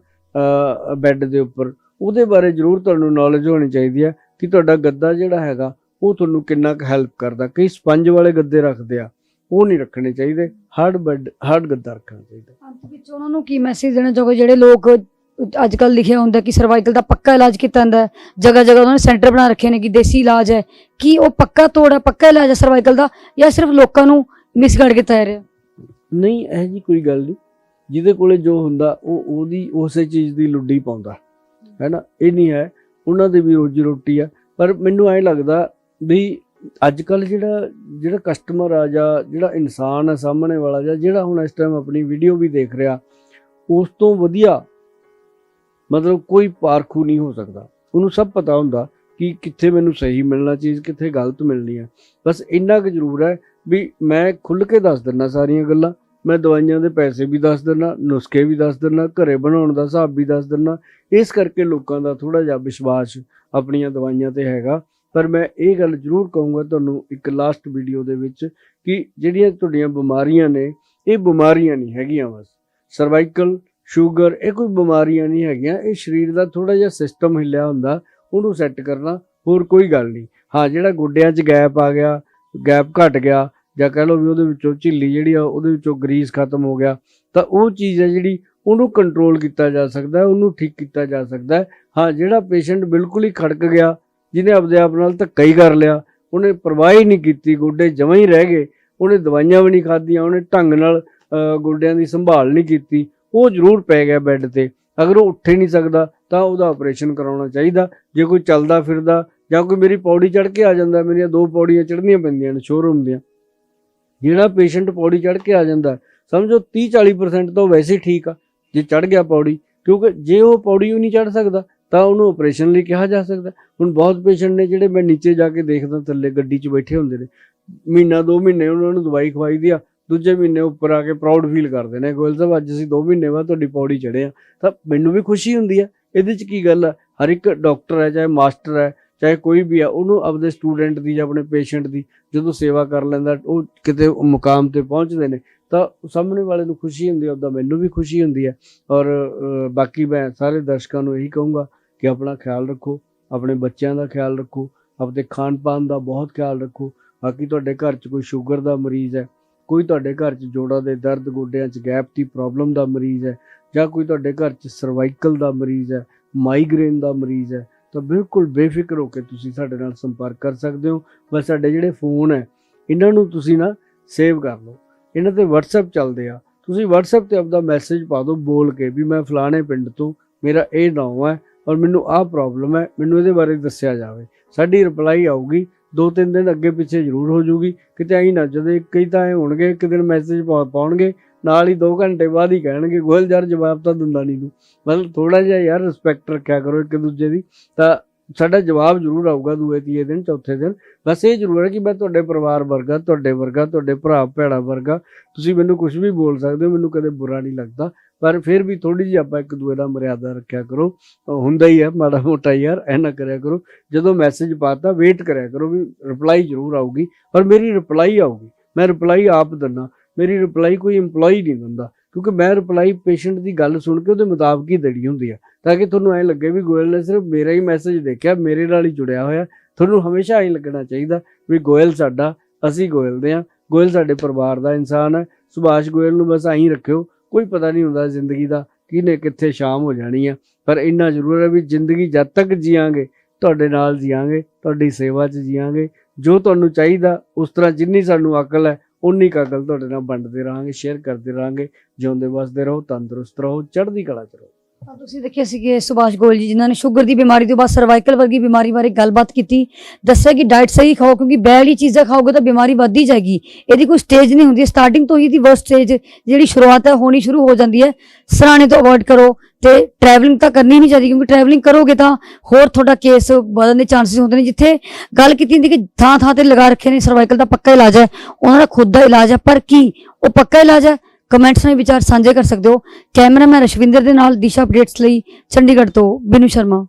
ਬੈੱਡ ਦੇ ਉੱਪਰ ਉਹਦੇ ਬਾਰੇ ਜ਼ਰੂਰ ਤੁਹਾਨੂੰ ਨੌਲੇਜ ਹੋਣੀ ਚਾਹੀਦੀ ਹੈ ਕਿ ਤੁਹਾਡਾ ਗੱਦਾ ਜਿਹੜਾ ਹੈਗਾ ਉਹ ਤੁਹਾਨੂੰ ਕਿੰਨਾ ਕੁ ਹੈਲਪ ਕਰਦਾ। ਕਈ ਸਪੰਜ ਵਾਲੇ ਗੱਦੇ ਰੱਖਦੇ ਆ ਉਹ ਨਹੀਂ ਰੱਖਣੇ ਚਾਹੀਦੇ। ਹਾਰਡ ਬੈੱਡ ਹਾਰਡ ਗੱਦਾ ਰੱਖਣਾ ਚਾਹੀਦਾ। ਅੰਤ ਵਿੱਚ ਉਹਨਾਂ ਨੂੰ ਕੀ ਮੈਸੇਜ ਦੇਣਾ ਚਾਹੋਗੇ? ਜਿਹੜੇ ਲੋਕ ਅੱਜ ਕੱਲ ਲਿਖਿਆ ਹੁੰਦਾ ਕਿ ਸਰਵਾਈਕਲ ਦਾ ਪੱਕਾ ਇਲਾਜ ਕੀਤਾ ਜਾਂਦਾ ਹੈ। ਜਗ੍ਹਾ ਜਗ੍ਹਾ ਉਹਨਾਂ ਨੇ ਸੈਂਟਰ ਬਣਾ ਰੱਖੇ ਨੇ ਕਿ ਦੇਸੀ ਇਲਾਜ ਹੈ। ਕੀ ਉਹ ਪੱਕਾ ਤੋੜਾ ਪੱਕਾ ਇਲਾਜ ਹੈ ਸਰਵਾਈਕਲ ਦਾ ਜਾਂ ਸਿਰਫ ਲੋਕਾਂ ਨੂੰ ਮਿਸਗਾਈਡ ਕੀਤਾ ਜਾ ਰਿਹਾ? ਨਹੀਂ ਇਹ ਜੀ ਕੋਈ ਗੱਲ ਨਹੀਂ। ਜਿਹਦੇ ਕੋਲੇ ਜੋ ਹੁੰਦਾ, ਉਹ ਉਹਦੀ ਉਸੇ ਚੀਜ਼ ਦੀ ਲੁੱਡੀ ਪਾਉਂਦਾ। ਹੈ ਨਾ ਇਹ ਨਹੀਂ ਹੈ, ਉਹਨਾਂ ਦੇ ਵੀ ਰੋਜੀ ਰੋਟੀ ਆ। ਪਰ ਮੈਨੂੰ ਐਂ ਲੱਗਦਾ ਵੀ ਅੱਜ ਕੱਲ ਜਿਹੜਾ ਜਿਹੜਾ ਕਸਟਮਰ ਆ ਜਾਂ ਜਿਹੜਾ ਇਨਸਾਨ ਆ ਸਾਹਮਣੇ ਵਾਲਾ ਜਾਂ ਜਿਹੜਾ ਹੁਣ ਇਸ ਟਾਈਮ ਆਪਣੀ ਵੀਡੀਓ ਵੀ ਦੇਖ ਰਿਹਾ, ਉਸ ਤੋਂ ਵਧੀਆ ਮਤਲਬ ਕੋਈ ਪਾਰਖੂ ਨਹੀਂ ਹੋ ਸਕਦਾ। ਉਹਨੂੰ ਸਭ ਪਤਾ ਹੁੰਦਾ ਕਿ ਕਿੱਥੇ ਮੈਨੂੰ ਸਹੀ ਮਿਲਣਾ ਚੀਜ਼, ਕਿੱਥੇ ਗਲਤ ਮਿਲਣੀ ਹੈ ਬਸ ਇੰਨਾ ਕੁ ਜ਼ਰੂਰ ਹੈ ਵੀ ਮੈਂ ਖੁੱਲ ਕੇ ਦੱਸ ਦਿੰਦਾ ਸਾਰੀਆਂ ਗੱਲਾਂ। ਮੈਂ ਦਵਾਈਆਂ ਦੇ ਪੈਸੇ ਵੀ ਦੱਸ ਦਿੰਦਾ, ਨੁਸਖੇ ਵੀ ਦੱਸ ਦਿੰਦਾ, ਘਰੇ ਬਣਾਉਣ ਦਾ ਹਿਸਾਬ ਵੀ ਦੱਸ ਦਿੰਦਾ। ਇਸ ਕਰਕੇ ਲੋਕਾਂ ਦਾ ਥੋੜਾ ਜਿਹਾ ਵਿਸ਼ਵਾਸ ਆਪਣੀਆਂ ਦਵਾਈਆਂ ਤੇ ਹੈਗਾ। ਪਰ ਮੈਂ ਇਹ ਗੱਲ ਜ਼ਰੂਰ ਕਹੂੰਗਾ ਤੁਹਾਨੂੰ ਇੱਕ ਲਾਸਟ ਵੀਡੀਓ ਦੇ ਵਿੱਚ ਕਿ ਜਿਹੜੀਆਂ ਤੁਹਾਡੀਆਂ ਬਿਮਾਰੀਆਂ ਨੇ, ਇਹ ਬਿਮਾਰੀਆਂ ਨਹੀਂ ਹੈਗੀਆਂ ਬਸ। ਸਰਵਾਈਕਲ ਸ਼ੂਗਰ ਇਹ ਕੋਈ ਬਿਮਾਰੀਆਂ ਨਹੀਂ ਹੈਗੀਆਂ। ਇਹ ਸਰੀਰ ਦਾ ਥੋੜਾ ਜਿਹਾ ਸਿਸਟਮ ਹਿੱਲਿਆ ਹੁੰਦਾ, ਉਹਨੂੰ ਸੈੱਟ ਕਰਨਾ ਹੋਰ ਕੋਈ ਗੱਲ ਨਹੀਂ। ਹਾਂ, ਜਿਹੜਾ ਗੋਡਿਆਂ 'ਚ ਗੈਪ ਆ ਗਿਆ ਗੈਪ ਘਟ ਗਿਆ ਜਾਂ ਕਹਿ ਲਓ ਵੀ ਉਹਦੇ ਵਿੱਚੋਂ ਝਿੱਲੀ ਜਿਹੜੀ ਆ, ਉਹਦੇ ਵਿੱਚੋਂ ਗਰੀਸ ਖਤਮ ਹੋ ਗਿਆ, ਤਾਂ ਉਹ ਚੀਜ਼ ਹੈ ਜਿਹੜੀ ਉਹਨੂੰ ਕੰਟਰੋਲ ਕੀਤਾ ਜਾ ਸਕਦਾ ਉਹਨੂੰ ਠੀਕ ਕੀਤਾ ਜਾ ਸਕਦਾ ਹਾਂ। ਜਿਹੜਾ ਪੇਸ਼ੈਂਟ ਬਿਲਕੁਲ ਹੀ ਖੜਕ ਗਿਆ, ਜਿਹਨੇ ਆਪਦੇ ਆਪ ਨਾਲ ਧੱਕਾ ਹੀ ਕਰ ਲਿਆ, ਉਹਨੇ ਪਰਵਾਹ ਹੀ ਨਹੀਂ ਕੀਤੀ, ਗੋਡੇ ਜਮਾਂ ਹੀ ਰਹਿ ਗਏ, ਉਹਨੇ ਦਵਾਈਆਂ ਵੀ ਨਹੀਂ ਖਾਧੀਆਂ, ਉਹਨੇ ਢੰਗ ਨਾਲ ਗੋਡਿਆਂ ਦੀ ਸੰਭਾਲ ਨਹੀਂ ਕੀਤੀ, ਉਹ ਜ਼ਰੂਰ ਪੈ ਗਿਆ ਬੈੱਡ ਤੇ। ਅਗਰ ਉਹ ਉੱਠੇ ਨਹੀਂ ਸਕਦਾ, ਤਾਂ ਉਹਦਾ ਆਪਰੇਸ਼ਨ ਕਰਾਉਣਾ ਚਾਹੀਦਾ। ਜੇ ਕੋਈ ਚੱਲਦਾ ਫਿਰਦਾ ਜਾਂ ਕੋਈ ਮੇਰੀ ਪੌੜੀ ਚੜ੍ਹ ਕੇ ਆ ਜਾਂਦਾ, ਮੇਰੀਆਂ ਦੋ ਪੌੜੀਆਂ ਚੜ੍ਹਨੀਆਂ ਪੈਂਦੀਆਂ ਨੇ ਸ਼ੋਰੂਮ ਦੀਆਂ। ਜਿਹੜਾ ਪੇਸ਼ੈਂਟ ਪੌੜੀ ਚੜ੍ਹ ਕੇ ਆ ਜਾਂਦਾ, ਸਮਝੋ 30 40% ਤਾਂ ਉਹ ਵੈਸੇ ਹੀ ਠੀਕ ਆ, ਜੇ ਚੜ੍ਹ ਗਿਆ ਪੌੜੀ, ਕਿਉਂਕਿ ਜੇ ਉਹ ਪੌੜੀ ਵੀ ਨਹੀਂ ਚੜ੍ਹ ਸਕਦਾ, ਤਾਂ ਉਹਨੂੰ ਆਪਰੇਸ਼ਨ ਲਈ ਕਿਹਾ ਜਾ ਸਕਦਾ। ਹੁਣ ਬਹੁਤ ਪੇਸ਼ੈਂਟ ਨੇ ਜਿਹੜੇ ਮੈਂ ਨੀਚੇ ਜਾ ਕੇ ਦੇਖਦਾ ਥੱਲੇ ਗੱਡੀ 'ਚ ਬੈਠੇ ਹੁੰਦੇ ਨੇ, ਮਹੀਨਾ, ਦੋ ਮਹੀਨੇ ਉਹਨਾਂ ਨੂੰ ਦਵਾਈ ਖਵਾਈ ਦੀ ਆ, ਦੂਜੇ ਮਹੀਨੇ ਉੱਪਰ ਆ ਕੇ ਪ੍ਰਾਊਡ ਫੀਲ ਕਰਦੇ ਨੇ, ਗੋਇਲ ਸਾਹਿਬ, ਅੱਜ ਅਸੀਂ 2 ਮਹੀਨੇ ਬਾਅਦ ਤੁਹਾਡੀ ਪੌੜੀ ਚੜ੍ਹੇ ਆ, ਤਾਂ ਮੈਨੂੰ ਵੀ ਖੁਸ਼ੀ ਹੁੰਦੀ ਆ। ਇਹਦੇ 'ਚ ਕੀ ਗੱਲ ਆ? ਹਰ ਇੱਕ ਡਾਕਟਰ ਹੈ, ਚਾਹੇ ਮਾਸਟਰ ਹੈ ਚਾਹੇ ਕੋਈ ਵੀ ਆ, ਉਹਨੂੰ ਆਪਦੇ ਸਟੂਡੈਂਟ ਦੀ ਜਾਂ ਆਪਣੇ ਪੇਸ਼ੈਂਟ ਦੀ ਜਦੋਂ ਸੇਵਾ ਕਰ ਲੈਂਦਾ, ਉਹ ਕਿਤੇ ਮੁਕਾਮ ਤੇ ਪਹੁੰਚਦੇ ਨੇ, ਤਾਂ ਸਾਹਮਣੇ ਵਾਲੇ ਨੂੰ ਖੁਸ਼ੀ ਹੁੰਦੀ ਹੈ ਉਹਦਾ ਮੈਨੂੰ ਵੀ ਖੁਸ਼ੀ ਹੁੰਦੀ ਹੈ ਔਰ ਬਾਕੀ ਮੈਂ ਸਾਰੇ ਦਰਸ਼ਕਾਂ ਨੂੰ ਇਹੀ ਕਹੂੰਗਾ ਕਿ ਆਪਣਾ ਖਿਆਲ ਰੱਖੋ, ਆਪਣੇ ਬੱਚਿਆਂ ਦਾ ਖਿਆਲ ਰੱਖੋ ਆਪਣੇ ਖਾਣ ਪਾਣ ਦਾ ਬਹੁਤ ਖਿਆਲ ਰੱਖੋ। ਬਾਕੀ ਤੁਹਾਡੇ ਘਰ 'ਚ ਕੋਈ ਸ਼ੂਗਰ ਦਾ ਮਰੀਜ਼ ਹੈ, ਕੋਈ ਤੁਹਾਡੇ ਘਰ 'ਚ ਜੋੜਾਂ ਦੇ ਦਰਦ ਗੋਡਿਆਂ 'ਚ ਗੈਪ ਦੀ ਪ੍ਰੋਬਲਮ ਦਾ ਮਰੀਜ਼ ਹੈ, ਜਾਂ ਕੋਈ ਤੁਹਾਡੇ ਘਰ 'ਚ ਸਰਵਾਈਕਲ ਦਾ ਮਰੀਜ਼ ਹੈ ਮਾਈਗ੍ਰੇਨ ਦਾ ਮਰੀਜ਼ ਹੈ ਤਾਂ ਬਿਲਕੁਲ ਬੇਫਿਕਰ ਹੋ ਕੇ ਤੁਸੀਂ ਸਾਡੇ ਨਾਲ ਸੰਪਰਕ ਕਰ ਸਕਦੇ ਹੋ। ਬਸ ਸਾਡੇ ਜਿਹੜੇ ਫੋਨ ਹੈ, ਇਹਨਾਂ ਨੂੰ ਤੁਸੀਂ ਨਾ ਸੇਵ ਕਰ ਲਓ। ਇਹਨਾਂ ਤੇ WhatsApp ਚੱਲਦੇ ਆ। ਤੁਸੀਂ WhatsApp ਤੇ ਆਪਦਾ ਮੈਸੇਜ ਪਾ ਦਿਓ ਬੋਲ ਕੇ ਵੀ ਮੈਂ ਫਲਾਣੇ ਪਿੰਡ ਤੋਂ, ਮੇਰਾ ਇਹ ਨਾਮ ਹੈ ਔਰ ਮੈਨੂੰ ਆਹ ਪ੍ਰੋਬਲਮ ਹੈ, ਮੈਨੂੰ ਇਹਦੇ ਬਾਰੇ ਦੱਸਿਆ ਜਾਵੇ। ਸਾਡੀ ਰਿਪਲਾਈ ਆਊਗੀ ਦੋ ਤਿੰਨ ਦਿਨ ਅੱਗੇ ਪਿੱਛੇ ਜ਼ਰੂਰ ਹੋ ਜਾਊਗੀ। ਕਿਤੇ ਐਂ ਨਾ ਜਦੋਂ ਕਈ ਤਾਂ ਐ ਹੋਣਗੇ, ਇੱਕ ਦਿਨ ਮੈਸੇਜ ਪਾਉਣਗੇ ਨਾਲ ਹੀ 2 ਘੰਟੇ ਬਾਅਦ ਹੀ ਕਹਿਣਗੇ, ਗੋਇਲ ਯਾਰ ਜਵਾਬ ਤਾਂ ਦਿੰਦਾ ਨਹੀਂ ਤੂੰ। ਮਤਲਬ ਥੋੜਾ ਜਿਹਾ ਯਾਰ ਰਿਸਪੈਕਟ ਰੱਖਿਆ ਕਰੋ ਇੱਕ ਦੂਜੇ ਦੀ। ਤਾਂ ਸਾਡਾ ਜਵਾਬ ਜ਼ਰੂਰ ਆਊਗਾ ਦੂਏ, ਤੀਏ ਦਿਨ, ਚੌਥੇ ਦਿਨ। ਬਸ ਇਹ ਜ਼ਰੂਰ ਹੈ ਕਿ ਮੈਂ ਤੁਹਾਡੇ ਪਰਿਵਾਰ ਵਰਗਾ, ਤੁਹਾਡੇ ਵਰਗਾ, ਤੁਹਾਡੇ ਭਰਾ ਭੈੜਾ ਵਰਗਾ, ਤੁਸੀਂ ਮੈਨੂੰ ਕੁਝ ਵੀ ਬੋਲ ਸਕਦੇ ਹੋ, ਮੈਨੂੰ ਕਦੇ ਬੁਰਾ ਨਹੀਂ ਲੱਗਦਾ। ਪਰ ਫਿਰ ਵੀ ਥੋੜੀ ਜਿਹੀ ਆਪਾਂ ਇੱਕ ਦੂਏ ਦਾ ਮਰਿਆਦਾ ਰੱਖਿਆ ਕਰੋ। ਹੁੰਦਾ ਹੀ ਹੈ, ਮਾੜਾ ਮੋਟਾ ਯਾਰ, ਐ ਨਾ ਕਰਿਆ ਕਰੋ। ਜਦੋਂ ਮੈਸੇਜ ਪਾਤਾ ਵੇਟ ਕਰਿਆ ਕਰੋ ਵੀ ਰਿਪਲਾਈ ਜ਼ਰੂਰ ਆਊਗੀ। ਪਰ ਮੇਰੀ ਰਿਪਲਾਈ ਆਊਗੀ। ਮੈਂ ਰਿਪਲਾਈ ਆਪ ਦਿੰਦਾ। ਮੇਰੀ ਰਿਪਲਾਈ ਕੋਈ EMPLOYE ਨਹੀਂ ਦਿੰਦਾ, ਕਿਉਂਕਿ ਮੈਂ ਰਿਪਲਾਈ ਪੇਸ਼ੈਂਟ ਦੀ ਗੱਲ ਸੁਣ ਕੇ ਉਹਦੇ ਮੁਤਾਬਕ ਹੀ ਦੇਣੀ ਹੁੰਦੀ ਆ। ਤਾਂ ਕਿ ਤੁਹਾਨੂੰ ਐ ਲੱਗੇ ਵੀ ਗੋਇਲ ਨੇ ਸਿਰਫ ਮੇਰਾ ਹੀ ਮੈਸੇਜ ਦੇਖਿਆ, ਮੇਰੇ ਨਾਲ ਹੀ ਜੁੜਿਆ ਹੋਇਆ। ਤੁਹਾਨੂੰ ਹਮੇਸ਼ਾ ਐਂ ਲੱਗਣਾ ਚਾਹੀਦਾ ਵੀ ਗੋਇਲ ਸਾਡਾ, ਅਸੀਂ ਗੋਇਲ ਦੇ ਆ ਗੋਇਲ ਸਾਡੇ ਪਰਿਵਾਰ ਦਾ ਇਨਸਾਨ ਹੈ ਸੁਭਾਸ਼ ਗੋਇਲ ਨੂੰ ਬਸ ਐਂ ਰੱਖਿਓ, ਕੋਈ ਪਤਾ ਨਹੀਂ ਹੁੰਦਾ ਜ਼ਿੰਦਗੀ ਦਾ ਕਿਹਨੇ ਕਿੱਥੇ ਸ਼ਾਮ ਹੋ ਜਾਣੀ ਆ। ਪਰ ਇੰਨਾ ਜ਼ਰੂਰ ਹੈ ਵੀ ਜ਼ਿੰਦਗੀ ਜਦ ਤੱਕ ਜੀਵਾਂਗੇ ਤੁਹਾਡੇ ਨਾਲ ਜੀਵਾਂਗੇ ਤੁਹਾਡੀ ਸੇਵਾ 'ਚ ਜੀਵਾਂਗੇ ਜੋ ਤੁਹਾਨੂੰ ਚਾਹੀਦਾ, ਉਸ ਤਰ੍ਹਾਂ ਜਿੰਨੀ ਸਾਨੂੰ ਅਕਲ ਹੈ ਉਨੀ ਕੁ ਅਕਲ ਤੁਹਾਡੇ ਨਾਲ ਵੰਡਦੇ ਰਹਾਂਗੇ ਸ਼ੇਅਰ ਕਰਦੇ ਰਹਾਂਗੇ, ਜਿਉਂਦੇ ਵਸਦੇ ਰਹੋ, ਤੰਦਰੁਸਤ ਰਹੋ, ਚੜ੍ਹਦੀ ਕਲਾ 'ਚ ਰਹੋ। ਤਾਂ ਤੁਸੀਂ ਦੇਖਿਆ ਸੀ ਕਿ ਸੁਭਾਸ਼ ਗੋਲ ਜੀ, ਜਿਨ੍ਹਾਂ ਨੇ ਸ਼ੂਗਰ ਦੀ ਬਿਮਾਰੀ ਤੋਂ ਬਾਅਦ ਸਰਵਾਈਕਲ ਵਰਗੀ ਬਿਮਾਰੀ ਬਾਰੇ ਗੱਲਬਾਤ ਕੀਤੀ, ਦੱਸਿਆ ਕਿ ਡਾਈਟ ਸਹੀ ਖਾਓ ਕਿਉਂਕਿ ਬੈਲੀ ਚੀਜ਼ਾਂ ਖਾਓਗੇ ਤਾਂ ਬਿਮਾਰੀ ਵੱਧਦੀ ਜਾਏਗੀ। ਇਹਦੀ ਕੋਈ ਸਟੇਜ ਨਹੀਂ ਹੁੰਦੀ ਸਟਾਰਟਿੰਗ ਤੋਂ ਹੀ ਦੀ ਵਰਸਟ ਸਟੇਜ ਜਿਹੜੀ ਸ਼ੁਰੂਆਤ ਹੈ, ਹੋਣੀ ਸ਼ੁਰੂ ਹੋ ਜਾਂਦੀ ਹੈ। ਸਰਾਣੇ ਤੋਂ ਅਵੋਇਡ ਕਰੋ ਤੇ ਟਰੈਵਲਿੰਗ ਤਾਂ ਕਰਨੀ ਨਹੀਂ ਚਾਹੀਦੀ, ਕਿਉਂਕਿ ਟਰੈਵਲਿੰਗ ਕਰੋਗੇ ਤਾਂ ਹੋਰ ਤੁਹਾਡਾ ਕੇਸ ਵਧਣ ਦੇ ਚਾਂਸਸ ਹੁੰਦੇ ਨੇ। ਜਿੱਥੇ ਗੱਲ ਕੀਤੀ ਹੁੰਦੀ ਕਿ ਥਾਂ ਥਾਂ ਤੇ ਲਗਾ ਰੱਖੇ ਨੇ ਸਰਵਾਈਕਲ ਦਾ ਪੱਕਾ ਇਲਾਜ ਹੈ, ਉਹਨਾਂ ਦਾ ਖੁਦ ਦਾ ਇਲਾਜ ਹੈ, ਪਰ ਕੀ? ਉਹ ਪੱਕਾ ਇਲਾਜ ਹੈ ਕਮੈਂਟਸ ਨਾਲ ਵਿਚਾਰ ਸਾਂਝੇ ਕਰ ਸਕਦੇ ਹੋ। ਕੈਮਰਾਮੈਨ ਰਸ਼ਵਿੰਦਰ ਦੇ ਨਾਲ ਦਿਸ਼ਾ ਅਪਡੇਟਸ ਲਈ ਚੰਡੀਗੜ੍ਹ ਤੋਂ ਬਿਨੂ ਸ਼ਰਮਾ।